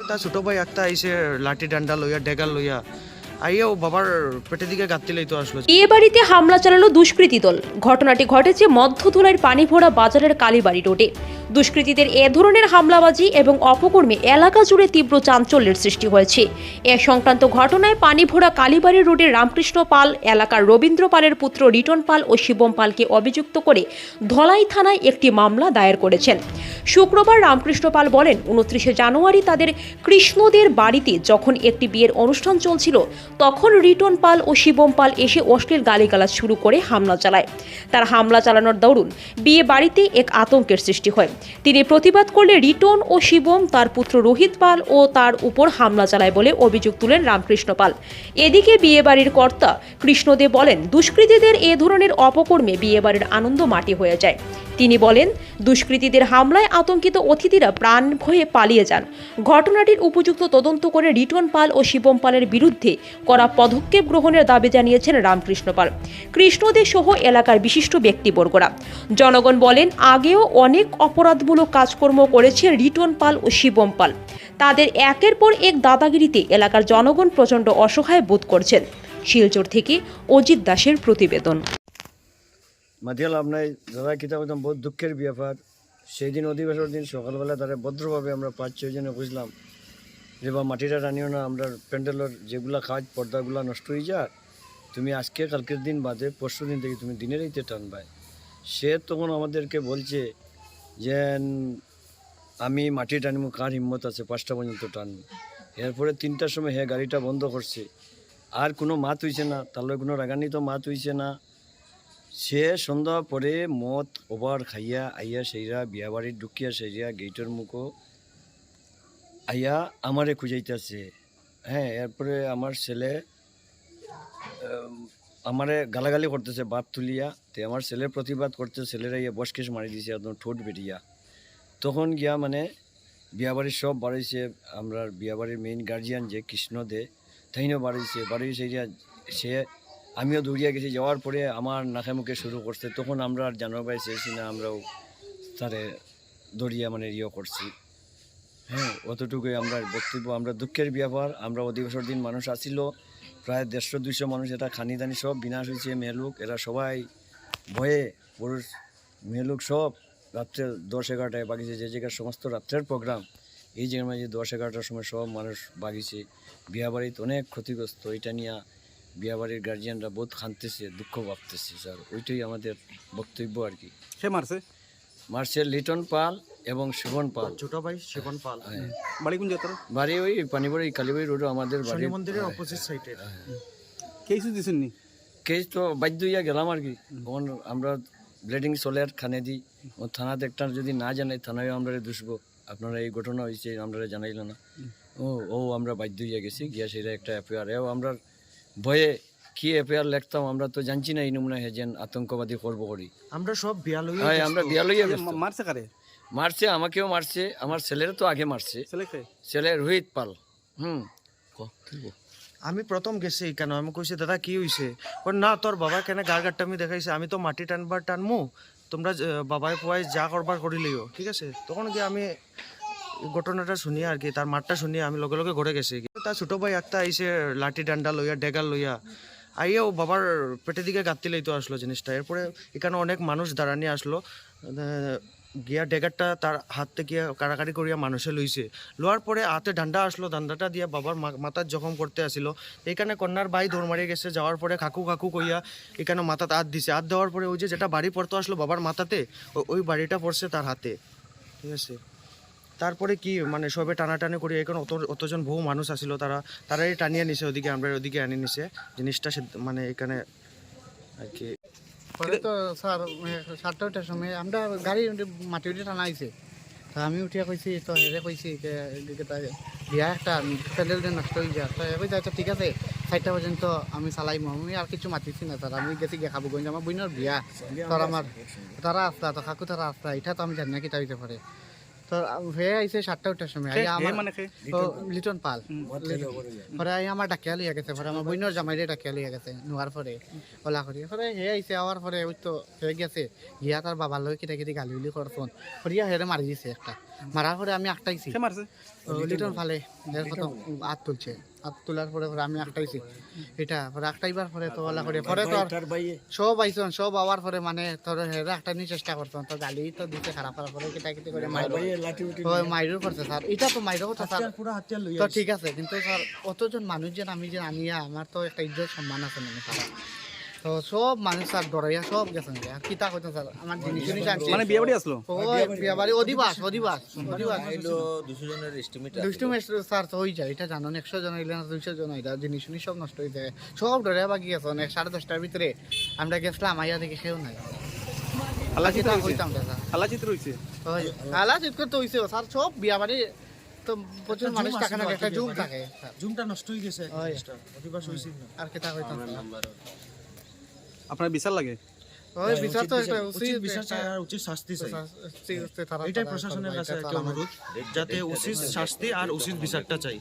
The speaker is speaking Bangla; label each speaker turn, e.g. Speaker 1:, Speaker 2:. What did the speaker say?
Speaker 1: তার ছোট ভাই একটা আইসে লাঠি ডান্ডা লইয়া ডেগা লইয়া আইয়াও বাবার পেটের দিকে গাত্তি লইতে আসলো।
Speaker 2: বিয়ে বাড়িতে হামলা চালালো দুষ্কৃতী দল। ঘটনাটি ঘটেছে মধ্যধুলার পানিভোড়া বাজারের কালীবাড়ি রোডে। দুষ্কৃতীদের এ ধরনের হামলাবাজি এবং অপকর্মে এলাকা জুড়ে তীব্র চাঞ্চল্যের সৃষ্টি হয়েছে। এ সংক্রান্ত ঘটনায় পানিভোড়া কালীবাড়ি রোডের রামকৃষ্ণ পাল, এলাকার রবীন্দ্র পালের পুত্র রিটন পাল ও শিবম পালকে অভিযুক্ত করে ধলাই থানায় একটি মামলা দায়ের করেছেন। শুক্রবার রামকৃষ্ণ পাল বলেন, উনত্রিশে জানুয়ারি তাদের কৃষ্ণদের বাড়িতে যখন একটি বিয়ের অনুষ্ঠান চলছিল তখন রিটন পাল ও শিবম পাল এসে অশ্লীল গালিগালাজ শুরু করে হামলা চালায়। তার হামলা চালানোর দৌড়ুন বিয়ে বাড়িতে এক আতঙ্কের সৃষ্টি হয়। তিনি প্রতিবাদ করলে রিটন ও শিবম তার পুত্র রোহিত পাল ও তার উপর হামলা চালায় বলে অভিযোগ তুলেন রামকৃষ্ণ পাল। এদিকে বিয়ে বাড়ির কর্তা কৃষ্ণদেব বলেন, দুষ্কৃতীদের এ ধরনের অপকর্মে বিয়ে বাড়ির আনন্দ মাটি হয়ে যায়। তিনি বলেন, দুষ্কৃতীদের হামলায় আতঙ্কিত অতিথিরা প্রাণ ভয়ে পালিয়ে যান। ঘটনাটির উপযুক্ত তদন্ত করে রিটন পাল ও শিবম পালের বিরুদ্ধে করা পদক্ষেপ গ্রহণের দাবি জানিয়েছেন রামকৃষ্ণ পাল। কৃষ্ণদে সহ এলাকার বিশিষ্ট ব্যক্তিবর্গরা। জনগণ বলেন, আগেও অনেক অপরাধমূলক কাজকর্ম করেছে রিটন পাল ও শিবম পাল। তাদের একের পর এক দাদাগিরিতে এলাকার জনগণ প্রচণ্ড অসহায় বোধ করছেন। শিলচর থেকে অজিত দাসের প্রতিবেদন।
Speaker 3: মাতিয়াল আপনার দাদা কিতাব একদম বহুত দুঃখের ব্যাপার। সেই দিন অধিবেশনের দিন সকালবেলা তারা ভদ্রভাবে আমরা পাঁচ, ছয় জনে বুঝলাম যে, বা মাটিটা টানিও না, আমরা প্যান্ডেলের যেগুলা কাজ পর্দাগুলা নষ্ট হয়ে যায় তুমি আজকে, কালকের দিন বাদে পরশু দিন থেকে তুমি দিনের এইতে টানবাই। সে তখন আমাদেরকে বলছে যে আমি মাটি টানবো কার হিম্মত আছে পাঁচটা পর্যন্ত টানবো এরপরে তিনটার সময় হ্যাঁ গাড়িটা বন্ধ করছে। আর কোনো মাত হইছে না তাহলে কোনো রাগান্বিত মাত হইছে না। সে সন্ধ্যা পরে মদ, ওভার খাইয়া আইয়া সেইরা বিয়া বাড়ির ঢুকিয়া সেইরা গেটের মুখো আইয়া আমারে খুঁজাইতেছে। হ্যাঁ এরপরে আমার ছেলে আমারে গালাগালি করতেছে, বাপ তুলিয়া। তে আমার ছেলের প্রতিবাদ করতে ছেলেরা ইয়ে বসকেশ মারি দিছে, একদম ঠোঁট বেরিয়া। তখন গিয়া মানে বিয়াবাড়ির সব বাড়াইছে আমরা বিয়াবাড়ির মেইন গার্জিয়ান যে কৃষ্ণ দে তাইনও বাড়াইছে। বাড়ি সেইরা, সে আমিও দৌড়িয়া গেছি। যাওয়ার পরে আমার নাকে মুখে শুরু করছে। তখন আমরা আর জানার পাই চেয়েছি না, আমরাও তারে দৌড়িয়া মানে ইয়ে করছি। হ্যাঁ অতটুকুই আমরা বক্তব্য। আমরা দুঃখের ব্যাপার আমরা অধিবেশন দিন মানুষ আসিল। প্রায় দেড়শো, দুইশো মানুষ এটা খানি দানি সব বিনাশ হয়েছে মেয়েলোক এরা সবাই ভয়ে, পুরুষ মেয়েলোক সব রাত্রে দশ এগারোটায় বাগিয়েছে। যে জায়গার সমস্ত রাত্রের প্রোগ্রাম, এই জায়গার মাঝে দশ এগারোটার সময় সব মানুষ বাগিছে বিয়াবাড়িতে অনেক ক্ষতিগ্রস্ত। এটা নিয়ে বিয়াবাড়ির গার্জিয়ানরা বহুত খানতেছে দুঃখ ভাবতেছে স্যার। ওইটাই আমাদের বক্তব্য আর কি।
Speaker 4: সে মারছে?
Speaker 3: মার্শাল লিটন পাল এবং শিবন পাল।
Speaker 1: ছোট ভাই শিবন পাল।
Speaker 3: হ্যাঁ।
Speaker 4: বাড়ি কোন যাত্রা
Speaker 3: বাড়ি ওই পানিবাড়ি কালীবাড়ি রোড আমাদের বাড়ি।
Speaker 1: মন্দিরের অপোজিট সাইডে
Speaker 4: কেসু দিছেন নি
Speaker 3: কেস তো বাধ্য হইয়া গেলাম আর কি। আমরা ব্লিডিং চলে আর খানে দিই। ও থানাতে একটা যদি না জানাই থানায় আমরা দুষবো। আপনারা এই ঘটনা হয়েছে আমরা জানাইল না। ও ও আমরা বাধ্য হইয়া গেছি গিয়া সেটা একটা এফআইআর এও আমরা ভয়ে কি এফআইআর লিখতাম আমরা তো জানছি না এই নমুনা হেজেন আতঙ্কবাদী করব করি।
Speaker 1: আমরা সব বিয়া লইয়া
Speaker 3: হ্যাঁ আমরা বিয়া লইয়া ব্যস্ত।
Speaker 4: মারছে কারে?
Speaker 3: মারছে আমাকেও মারছে আমার ছেলের তো আগে মারছে।
Speaker 4: ছেলে
Speaker 3: রোহিত পাল হুম।
Speaker 1: আমি প্রথম গেছি কেন? আমি কইছি দাদা কি হইছে? না তোর বাবা কেন গার গাটটা আমি দেখাইছে আমি তো মাটি টানবার টানমু। তোমরা বাবাই পোয়াই যা করবার করিলেও ঠিক আছে? তখন কি আমি ঘটনাটা শুনি আর কি, তার মাঠটা শুনি, আমি লগে লগে ঘরে গেছি। তার ছোট ভাই একটা আইসে লাঠি ডান্ডা লইয়া ডেগার লইয়া। আইয়াও বাবার পেটের দিকে গাত্তি লইতে আসলো জিনিসটা। এরপরে এখানে অনেক মানুষ দাঁড়ানি আসলো। গিয়া ডেগারটা তার হাত থেকে কারাকারি করিয়া মানুষে লইছে। লোয়ার পরে হাতে ডান্ডা আসলো ডান্ডাটা দিয়া বাবার মাথার জখম করতে আসিল। এইখানে কন্যার ভাই দৌড় মারিয়ে গেছে, যাওয়ার পরে কাকু কাকু কইয়া এখানে মাথাতে হাত দিছে। হাত দেওয়ার পরে ওই যে যেটা বাড়ি পড়তে আসলো বাবার মাথাতে ওই বাড়িটা পড়ছে তার হাতে। ঠিক আছে? তারপরে কি মানে সবে টানাটানি করি, এখন অত, অতজন বহু মানুষ আসিল, তারা, তারাই টানিয়ে নিছে ওদিকে, আমরা ওদিকে আনি নিছে। জিনিসটা মানে এখানে আর কি।
Speaker 5: পরে তো স্যার সাতটা ওটার সময় আমরা গাড়ি মাটি উঠে টানা আইছে তা আমি উঠিয়া কইছি, তো হেরে কইছি বিয়া একটা প্যান্ডেল নষ্ট হয়ে যায় তো কইছে আচ্ছা ঠিক আছে, চারটা পর্যন্ত আমি চালাইম, আমি আর কিছু মাতিছি না স্যার। আমি গেছি গিয়ে খাব, গঞ্জ আমার বইনের বিয়া। তোর আমার, তারা আসলা তো কাকু তারা আসলা এটা তো আমি জানি না কিতা হইতে পারে। তো হে আইছে সাতটা সময়।
Speaker 4: কে?
Speaker 5: আইয়া আমার
Speaker 4: মানে
Speaker 5: লিটন পাল। পরে আই আমার ডাকিয়া লইয়া গেছে পরে আমার বইনের জামাইরে ডাকিয়া লইয়া গেছে নোয়ার পরে ওলা করি পরে হে আইছে আওয়ার পরে ওই তো হে গেছে। গিয়া তার বাবার লগে কিটা কিটি গালি উলি করছন করিয়া হেরে মারি দিছে একটা। মারার পরে আমি আটটাইছি
Speaker 4: মারছে।
Speaker 5: লিটন ফালে। এর কত হাত তুলছে। হাত তোলার পরে পরে আমি আটটাইছি এটা পরে আটটাইবার পরে তো ওলা করে। পরে তো সব আইসন সব আওয়ার পরে মানে তোর হেরা একটা নিয়ে চেষ্টা করতাম। তো গালি তো দিতে খারাপ খারাপ করে কেটা কেটে করে মাইর।
Speaker 3: উঠি
Speaker 5: মাইরও করছে স্যার। এটা তো মাইরও কথা স্যার।
Speaker 1: পুরো হাতিয়ার লই
Speaker 5: তো ঠিক আছে কিন্তু স্যার অতজন মানুষ যে আমি যে আনিয়া আমার তো একটা ইজ্জত সম্মান আছে মানে স্যার সব মানুষ স্যার ডরাইয়া সব গেছেন। আর কিতা কইতো স্যার? আমার জিনিস জিনিস আনছি।
Speaker 4: মানে বিয়ে বাড়ি আসলো?
Speaker 5: ওই বিয়াবাড়ি অধিবাস অধিবাস অধিবাস।
Speaker 6: দুশো জনের এস্টিমেট
Speaker 5: দুষ্টু মেস্ট স্যার তো হয়ে যায় এটা জানো একশো জন হইলে না দুইশো জন হইলে একশো জন সব নষ্ট হয়ে যায়। সব ডরে বাকি গেছে অনেক সাড়ে দশটার ভিতরে আমরা গেছিলাম আইয়া দেখে খেয়েও নাই।
Speaker 4: আল্লাহ চিত্র হইছে? আল্লাহ চিত্র
Speaker 5: স্যার সব বিয়া বাড়ি তো প্রচুর মানুষ থাকে না একটা জুম থাকে।
Speaker 1: জুমটা নষ্ট হয়ে গেছে
Speaker 5: ওই।
Speaker 1: অধিবাস হয়েছিল না
Speaker 5: আর কেটা
Speaker 4: আপনার বিচার লাগে
Speaker 5: ওই বিচার তো একটা
Speaker 1: উচিত
Speaker 5: উচিত
Speaker 1: বিচার চাই আর উচিত শাস্তি চাই
Speaker 5: এটাই
Speaker 1: এটাই প্রশাসনের কাছে একটা অনুরোধ যাতে উচিত শাস্তি আর উচিত বিচারটা চাই